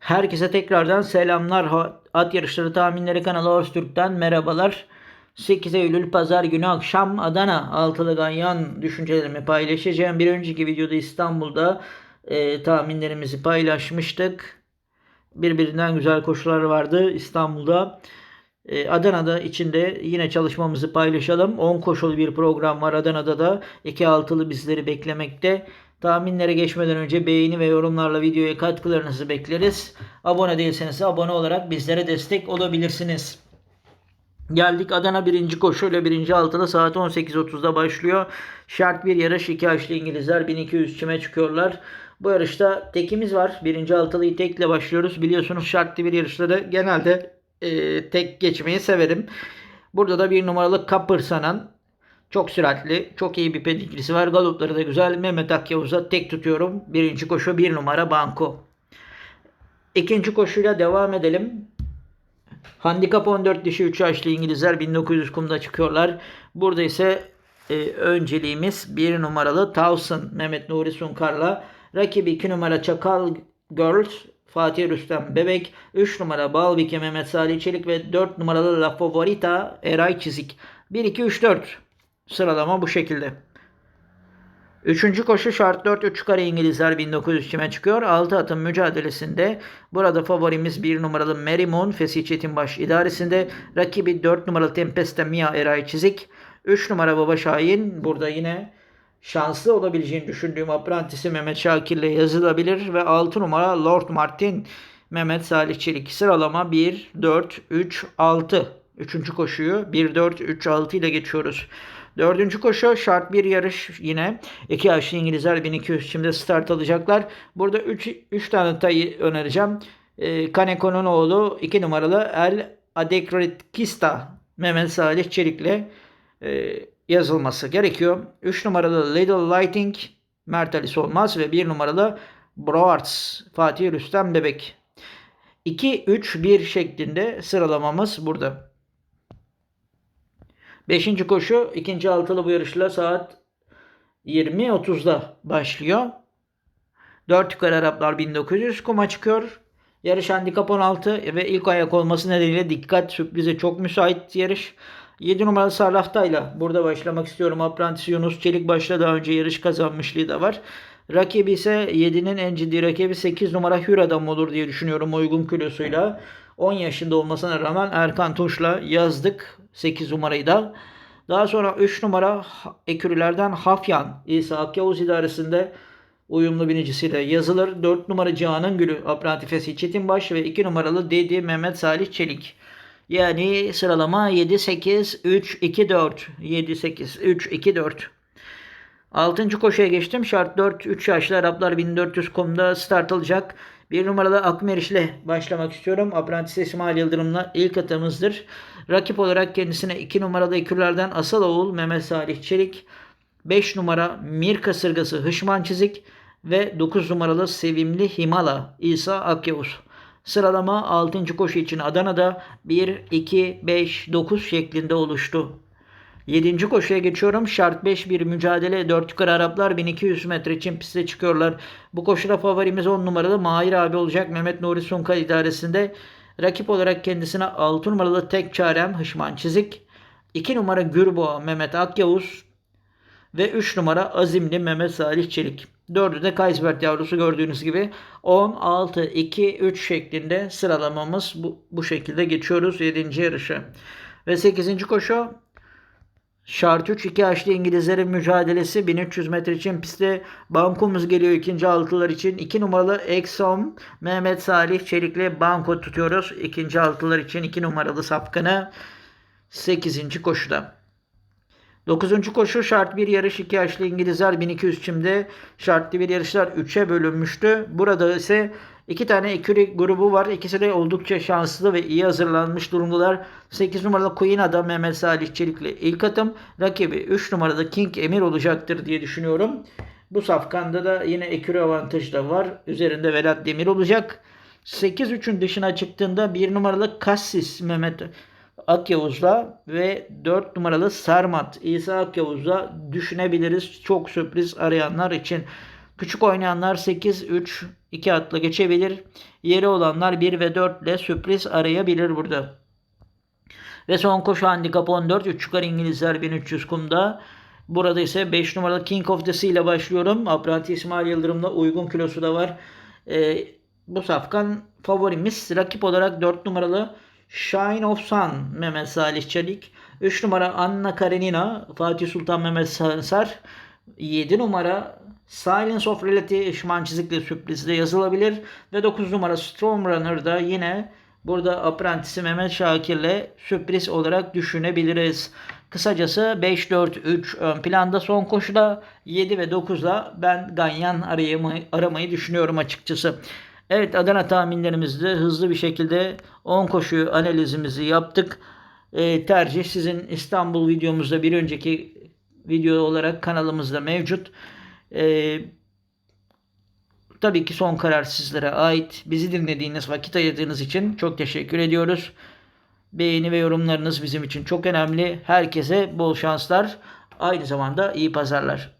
Herkese tekrardan selamlar. At yarışları tahminleri kanalı Öztürk'ten merhabalar. 8 Eylül Pazar günü akşam Adana Altılı Ganyan düşüncelerimi paylaşacağım. Bir önceki videoda İstanbul'da e, tahminlerimizi paylaşmıştık. Birbirinden güzel koşular vardı İstanbul'da. E, Adana'da içinde yine çalışmamızı paylaşalım. 10 koşulu bir program var Adana'da da. 2 altılı bizleri beklemekte. Tahminlere geçmeden önce beğeni ve yorumlarla videoya katkılarınızı bekleriz. Abone değilseniz abone olarak bizlere destek olabilirsiniz. Geldik Adana birinci koşuyla birinci altılı saat 18.30'da başlıyor. Şart bir yarış iki yaşlı İngilizler 1200 çime çıkıyorlar. Bu yarışta tekimiz var. Birinci altılıyı tekle başlıyoruz. Biliyorsunuz şartlı bir yarışları genelde e, tek geçmeyi severim. Burada da bir numaralı Kapırsanan çok süratli, çok iyi bir pedigrisi var. Galopları da güzel. Mehmet Akyavuz'a tek tutuyorum. Birinci koşu bir numara Banko. İkinci koşuyla devam edelim. Handikap 14 dişi 3 yaşlı İngilizler 1900 kumda çıkıyorlar. Burada ise e, önceliğimiz 1 numaralı Towson Mehmet Nuri Sunkar'la. Rakibi 2 numara Çakal Girls Fatih Rüstem Bebek. 3 numara Balvike Mehmet Salih Çelik ve 4 numaralı La Favorita Eray Çizik. 1 2 3 4 sıralama bu şekilde. Üçüncü koşu şart 4 3 kare İngilizler 1900 çime çıkıyor. 6 atın mücadelesinde burada favorimiz 1 numaralı Merimon Fesih Çetinbaş idaresinde. Rakibi 4 numaralı Tempesta Mia Eray Çizik. 3 numara Baba Şahin burada yine şanslı olabileceğini düşündüğüm aprantisi Mehmet Şakir'le yazılabilir. Ve 6 numara Lord Martin Mehmet Salih Çelik. Sıralama 1, 4, 3, 6. Üçüncü koşuyu 1, 4, 3, 6 ile geçiyoruz. Dördüncü koşu şart bir yarış yine. iki yaşlı İngilizler 1200 şimdi start alacaklar. Burada 3 3 tane tayı önereceğim. E, Kaneko'nun oğlu 2 numaralı El Adekritkista Mehmet Salih Çelik'le e, yazılması gerekiyor. 3 numaralı Little Lighting Mert Ali Solmaz ve 1 numaralı Broarts Fatih Rüstem Bebek. 2-3-1 şeklinde sıralamamız burada. Beşinci koşu ikinci altılı bu yarışla saat 20.30'da başlıyor. 4 yukarı Araplar 1900 kuma çıkıyor. Yarış handikap 16 ve ilk ayak olması nedeniyle dikkat sürprize çok müsait yarış. 7 numaralı Sarlafta'yla burada başlamak istiyorum. Aprantisi Yunus Çelik başta daha önce yarış kazanmışlığı da var. Rakibi ise 7'nin en ciddi rakibi 8 numara Hür Adam olur diye düşünüyorum uygun kilosuyla. 10 yaşında olmasına rağmen Erkan Tuş'la yazdık 8 numarayı da. Daha sonra 3 numara ekürülerden Hafyan İsa Akyavuz idaresinde uyumlu binicisiyle yazılır. 4 numara Cihan'ın Gülü Aprantifesi Çetinbaş ve 2 numaralı Dedi Mehmet Salih Çelik. Yani sıralama 7 8 3 2 4 7 8 3 2 4. Altıncı koşuya geçtim. Şart 4 3 yaşlı Araplar 1400 komda start alacak. Bir numaralı Akmeriş ile başlamak istiyorum. Apprentice İsmail Yıldırım'la ilk atımızdır. Rakip olarak kendisine 2 numaralı ekürlerden Asal Oğul Mehmet Salih Çelik. 5 numara Mir Kasırgası Hışman Çizik ve 9 numaralı Sevimli Himala İsa Akyavuz. Sıralama 6. koşu için Adana'da 1, 2, 5, 9 şeklinde oluştu. 7. koşuya geçiyorum. Şart 5 bir mücadele. 4 yukarı Araplar 1200 metre için piste çıkıyorlar. Bu koşuda favorimiz 10 numaralı Mahir abi olacak. Mehmet Nuri Sunka idaresinde. Rakip olarak kendisine 6 numaralı tek çarem Hışman Çizik. 2 numara Gürboğa Mehmet Akyavuz. Ve 3 numara Azimli Mehmet Salih Çelik. 4'ü de Kaysbert yavrusu gördüğünüz gibi 10, 6, 2, 3 şeklinde sıralamamız bu, bu şekilde geçiyoruz 7. yarışa. Ve 8. koşu Şart 3 2 yaşlı İngilizlerin mücadelesi 1300 metre için pistte bankomuz geliyor ikinci altılar için. 2 numaralı Exxon Mehmet Salih Çelik'le banko tutuyoruz. ikinci altılar için 2 numaralı sapkını 8. koşuda. 9. koşu şart bir yarış 2 yaşlı İngilizler 1200 çimde şartlı bir yarışlar 3'e bölünmüştü. Burada ise iki tane eküri grubu var. İkisi de oldukça şanslı ve iyi hazırlanmış durumdalar. 8 numaralı Queen Adam Mehmet Salih Çelik'le ilk atım. Rakibi 3 numarada King Emir olacaktır diye düşünüyorum. Bu safkanda da yine eküri avantajı da var. Üzerinde Vedat Demir olacak. 8-3'ün dışına çıktığında 1 numaralı Kassis Mehmet Akyavuz'la ve 4 numaralı Sarmat İsa Akyavuz'la düşünebiliriz. Çok sürpriz arayanlar için. Küçük oynayanlar 8, 3, 2 atla geçebilir. Yeri olanlar 1 ve 4 ile sürpriz arayabilir burada. Ve son koşu handikap 14. 3 yukarı İngilizler 1300 kumda. Burada ise 5 numaralı King of the Sea ile başlıyorum. Apranti İsmail Yıldırım'la uygun kilosu da var. Ee, bu safkan favorimiz. Rakip olarak 4 numaralı Shine of Sun Mehmet Salih Çelik. 3 numara Anna Karenina Fatih Sultan Mehmet Sansar. 7 numara Silence of Reality Işman Çizikli sürprizde yazılabilir. Ve 9 numara Storm Runner'da yine burada aprentisi Mehmet Şakir'le sürpriz olarak düşünebiliriz. Kısacası 5-4-3 ön planda son koşuda 7 ve 9'da ben Ganyan aramayı, aramayı düşünüyorum açıkçası. Evet Adana tahminlerimizde hızlı bir şekilde 10 koşu analizimizi yaptık. E, tercih sizin İstanbul videomuzda bir önceki video olarak kanalımızda mevcut. E, tabii ki son karar sizlere ait. Bizi dinlediğiniz, vakit ayırdığınız için çok teşekkür ediyoruz. Beğeni ve yorumlarınız bizim için çok önemli. Herkese bol şanslar. Aynı zamanda iyi pazarlar.